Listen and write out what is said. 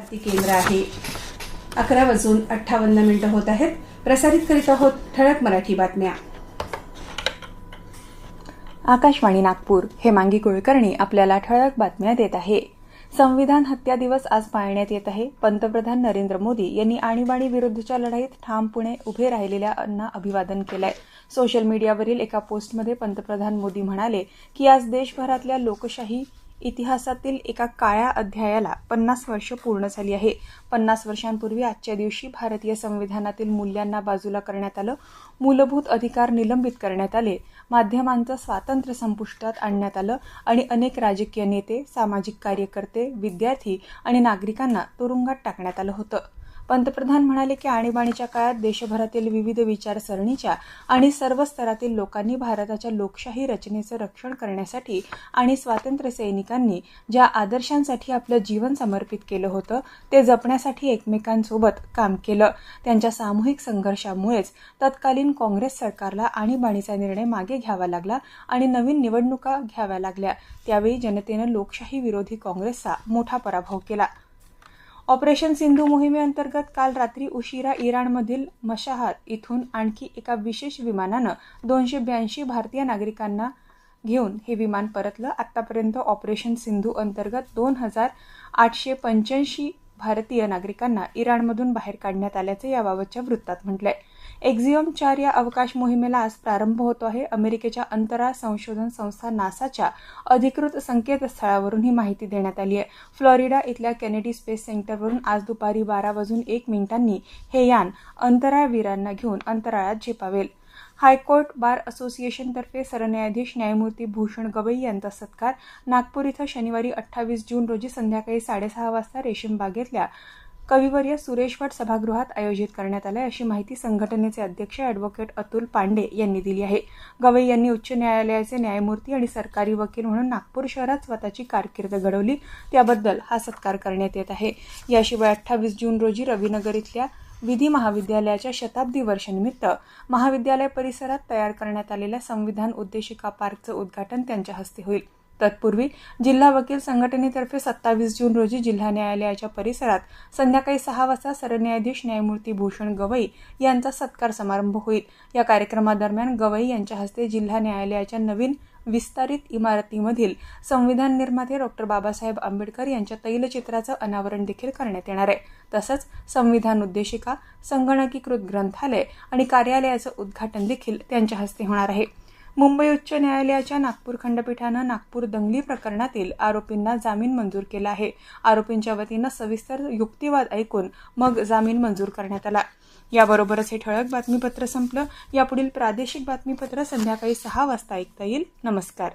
भारती केंद्र आहे. अकरा वाजून अठ्ठावन्न मिनिटं होत आहेत. प्रसारित करीत आहोत ठळक मराठी बातम्या. आकाशवाणी नागपूर हेमांगी कुलकर्णी आपल्याला ठळक बातम्या देत आहे. संविधान हत्या दिवस आज पाळण्यात येत आहे. पंतप्रधान नरेंद्र मोदी यांनी आणीबाणी विरुद्धच्या लढाईत ठामपणे उभे राहिलेल्यांना अभिवादन केलंय. सोशल मीडियावरील एका पोस्टमध्ये पंतप्रधान मोदी म्हणाले की आज देशभरातल्या लोकशाही इतिहासातील एका काळ्या अध्यायाला पन्नास वर्ष पूर्ण झाली आहे. पन्नास वर्षांपूर्वी आजच्या दिवशी भारतीय संविधानातील मूल्यांना बाजूला करण्यात आलं. मूलभूत अधिकार निलंबित करण्यात आले. माध्यमांचं स्वातंत्र्य संपुष्टात आणण्यात आलं आणि अनेक राजकीय नेते सामाजिक कार्यकर्ते विद्यार्थी आणि नागरिकांना तुरुंगात टाकण्यात आलं होतं. पंतप्रधान म्हणाले की आणीबाणीच्या काळात देशभरातील विविध विचारसरणीच्या आणि सर्व स्तरातील लोकांनी भारताच्या लोकशाही रचनेचं रक्षण करण्यासाठी आणि स्वातंत्र्य सैनिकांनी ज्या आदर्शांसाठी आपलं जीवन समर्पित केलं होतं ते जपण्यासाठी एकमेकांसोबत काम केलं. त्यांच्या सामूहिक संघर्षामुळेच तत्कालीन काँग्रेस सरकारला आणीबाणीचा निर्णय मागे घ्यावा लागला आणि नवीन निवडणुका घ्याव्या लागल्या. त्यावेळी जनतेनं लोकशाही विरोधी काँग्रेसचा मोठा पराभव केला. ऑपरेशन सिंधू मोहिमेअंतर्गत काल रात्री उशिरा इराणमधील मशाहात इथून आणखी एका विशेष विमानानं दोनशे ब्याऐंशी भारतीय नागरिकांना घेऊन हे विमान परतलं. आतापर्यंत ऑपरेशन सिंधू अंतर्गत दोन हजार आठशे पंच्याऐंशी भारतीय नागरिकांना इराणमधून बाहेर काढण्यात आल्याचं याबाबतच्या वृत्तात म्हटलंय. एक्झिओम चार या अवकाश मोहिमेला आज प्रारंभ होतो आहे. अमेरिकेच्या अंतराळ संशोधन संस्था नासाच्या अधिकृत संकेतस्थळावरून ही माहिती देण्यात आली आहे. फ्लॉरिडा इथल्या केनेडी स्पेस सेंटरवरून आज दुपारी बारा वाजून एक मिनिटांनी हे यान अंतराळवीरांना घेऊन अंतराळात झेपावेल. हायकोर्ट बार असोसिएशनतर्फे सरन्यायाधीश न्यायमूर्ती भूषण गवई यांचा सत्कार नागपूर इथं शनिवारी अठ्ठावीस जून रोजी संध्याकाळी साडेसहा वाजता रेशीम बागेतल्या कविवर्य सुरेश भट सभागृहात आयोजित करण्यात आलं अशी माहिती संघटनेचे अध्यक्ष अॅडव्होकेट अतुल पांडे यांनी दिली आहे. गवई यांनी उच्च न्यायालयाचे न्यायमूर्ती आणि सरकारी वकील म्हणून नागपूर शहरात स्वतःची कारकीर्द घडवली. त्याबद्दल हा सत्कार करण्यात येत आहे. याशिवाय अठ्ठावीस जून रोजी रविनगर इथल्या विधी महाविद्यालयाच्या शताब्दी वर्षानिमित्त महाविद्यालय परिसरात तयार करण्यात आलेल्या संविधान उद्देशिका पार्कचं उद्घाटन त्यांच्या हस्ते होईल. तत्पूर्वी जिल्हा वकील संघटनेतर्फे सत्तावीस जून रोजी जिल्हा न्यायालयाच्या परिसरात संध्याकाळी सहा वाजता सरन्यायाधीश न्यायमूर्ती भूषण गवई यांचा सत्कार समारंभ होईल. या कार्यक्रमादरम्यान गवई यांच्या हस्ते जिल्हा न्यायालयाच्या नवीन विस्तारित इमारतीमधील संविधान निर्माते डॉक्टर बाबासाहेब आंबेडकर यांच्या तैलचित्राचं अनावरण देखील करण्यात येणार आहे. तसंच संविधान उद्देशिका संगणकीकृत ग्रंथालय आणि कार्यालयाचं उद्घाटन देखील त्यांच्या हस्ते होणार आहे. मुंबई उच्च न्यायालयाच्या नागपूर खंडपीठानं नागपूर दंगली प्रकरणातील आरोपींना जामीन मंजूर केला आहे. आरोपींच्या वतीनं सविस्तर युक्तिवाद ऐकून मग जामीन मंजूर करण्यात आला. याबरोबरच हे ठळक बातमीपत्र संपलं. यापुढील प्रादेशिक बातमीपत्र संध्याकाळी सहा वाजता ऐकता येईल. नमस्कार.